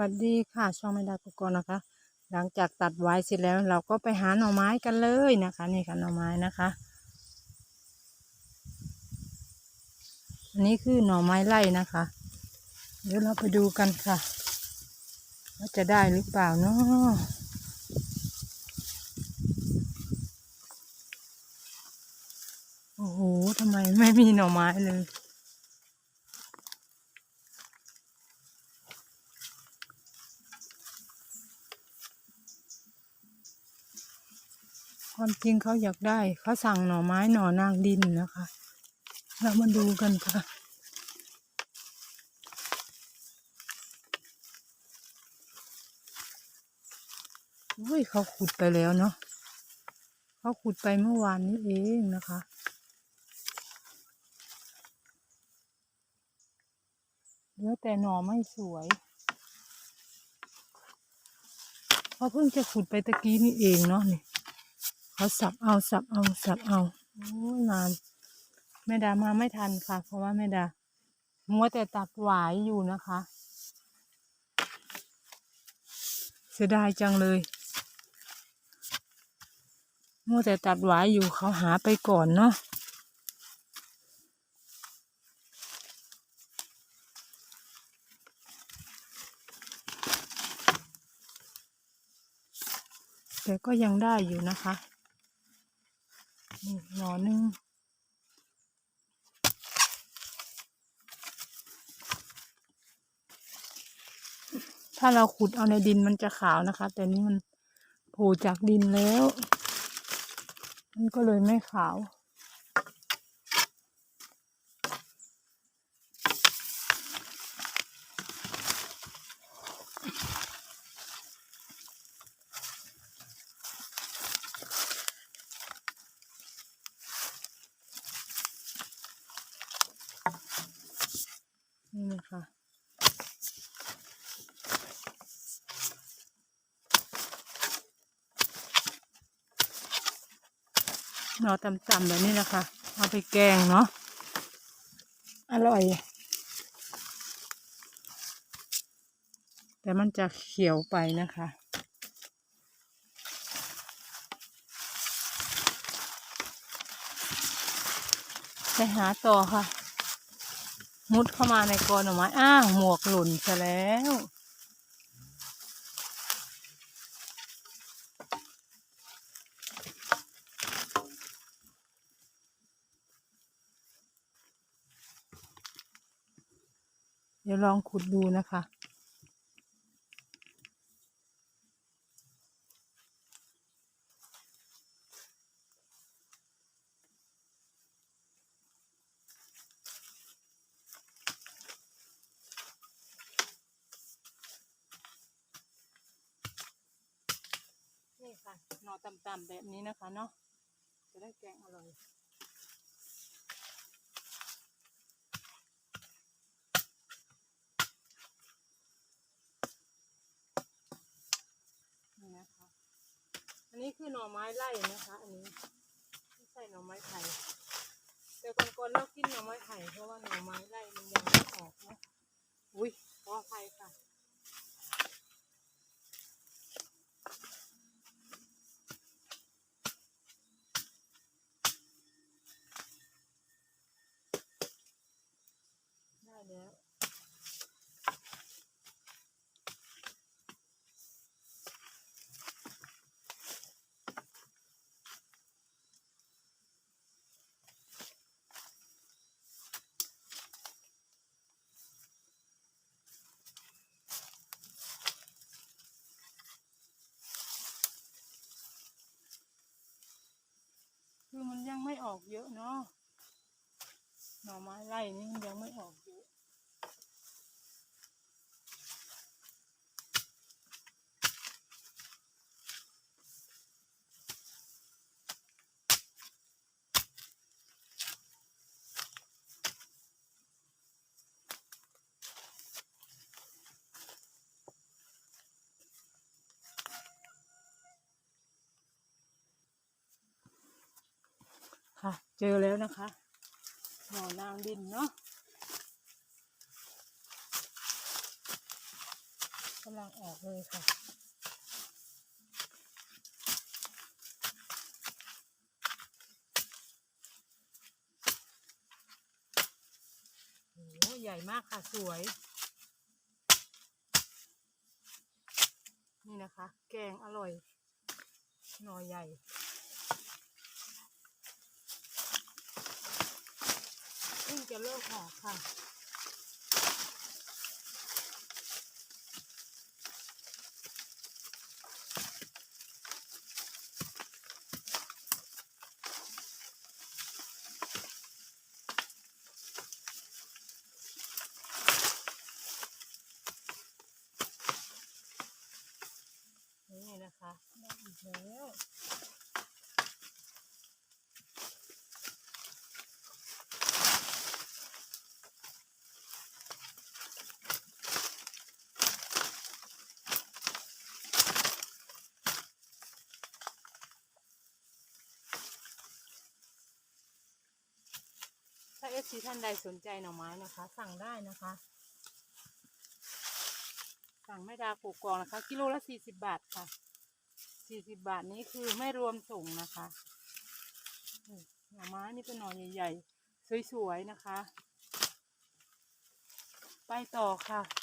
วัสดีค่ะ ช่องไม่ดากุกอนนะคะ หลังจากตัดไว้เสร็จแล้ว เราก็ไปหาหน่อไม้กันเลยนะคะ นี่ค่ะหน่อไม้นะคะอันนี้คือหน่อไม้ไล่นะคะ เดี๋ยวเราไปดูกันค่ะ ว่าจะได้หรือเปล่าเนาะโอ้โหทำไมไม่มีหน่อไม้เลย ความจริงเขาอยากได้เขาสั่งหน่อไม้หน่อนางดินนะคะ เรามาดูกันค่ะอุ้ยเขาขุดไปแล้วเนาะเขาขุดไปเมื่อวานนี้เองนะคะเหลือแต่หน่อไม่สวยเขาเพิ่งจะขุดไปตะกี้นี่เองเนาะนี่ เขาสับเอาสับเอาสับเอาโอ้ยนานแม่ดามาไม่ทันค่ะ เพราะว่าแม่ดามัวแต่ตัดหวายอยู่นะคะ เสียดายจังเลยมัวแต่ตัดหวายอยู่เขาหาไปก่อนเนาะแต่ก็ยังได้อยู่นะคะ นี่หน่อหนึงถ้าเราขุดเอาในดินมันจะขาวนะคะ แต่นี่มันโผล่จากดินแล้ว มันก็เลยไม่ขาว นี่นะคะหน่อต่ำๆแบบนี้นะคะ เอาไปแกงเนาะ อร่อย แต่มันจะเขียวไปนะคะไปหาต่อค่ะ มุดเข้ามาในกอหน่อไม้อ้าวหมวกหล่นซะแล้วเดี๋ยวลองขุดดูนะคะ ค่ะหน่อต่ำๆแบบนี้นะคะเนาะจะได้แกงอร่อยนี่นะคะ อันนี้คือหน่อไม้ไล่นะคะ อันนี้ไม่ใช่หน่อไม้ไผ่แต่ก่อนๆเรากินหน่อไม้ไผ่เพราะว่าหน่อไม้ไล่มันยังไม่ออกเนาะอุ้ยขออภัยค่ะ ได้แล้ว คือมันยังไม่ ออกเยอะเนาะหน่อไม้ไล่นี่มันยังไม่ออกเยอะ ค่ะ เจอแล้วนะคะหน่อนางดินเนาะกำลังออกเลยค่ะโอ้ใหญ่มากค่ะ สวย นี่นะคะ แกงอร่อย หน่อใหญ่ เพิ่ง จะเลิกออกค่ะ นี่นะคะได้อีกแล้ว ฟซีท่านใดสนใจหน่อไม้นะคะ สั่งได้นะคะ สั่งไม่ดาปลูกกองนะคะ กิโลละสี่สิบบาทค่ะสี่สิบบาทนี้คือไม่รวมส่งนะคะหน่อไม้นี่เป็นหน่อใหญ่ๆ สวยๆนะคะ ไปต่อค่ะ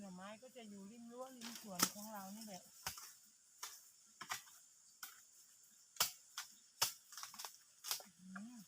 หน่อไม้ก็จะอยู่ริมรั้วริมสวนของเรานี่แหละ อืม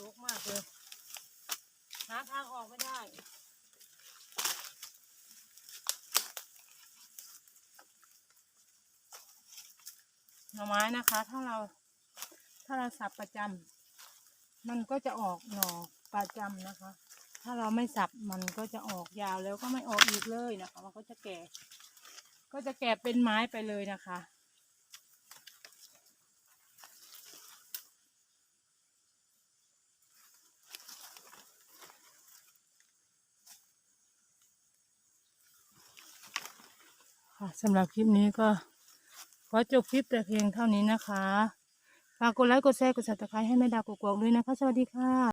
ลกมากเลย หาทางออกไม่ได้ หน่อไม้นะคะ ถ้าเราถ้าเราสับประจำมันก็จะออกหน่อประจำนะคะ ถ้าเราไม่สับมันก็จะออกยาวแล้วก็ไม่ออกอีกเลยนะคะ มันก็จะแก่ ก็จะแก่เป็นไม้ไปเลยนะคะค่ะสำหรับคลิปนี้ก็ ขอจบคลิปแต่เพียงเท่านี้นะคะ ฝากกดไลค์ กดแชร์ กด subscribe ให้แม่ดาวกกอกด้วยนะคะ สวัสดีค่ะ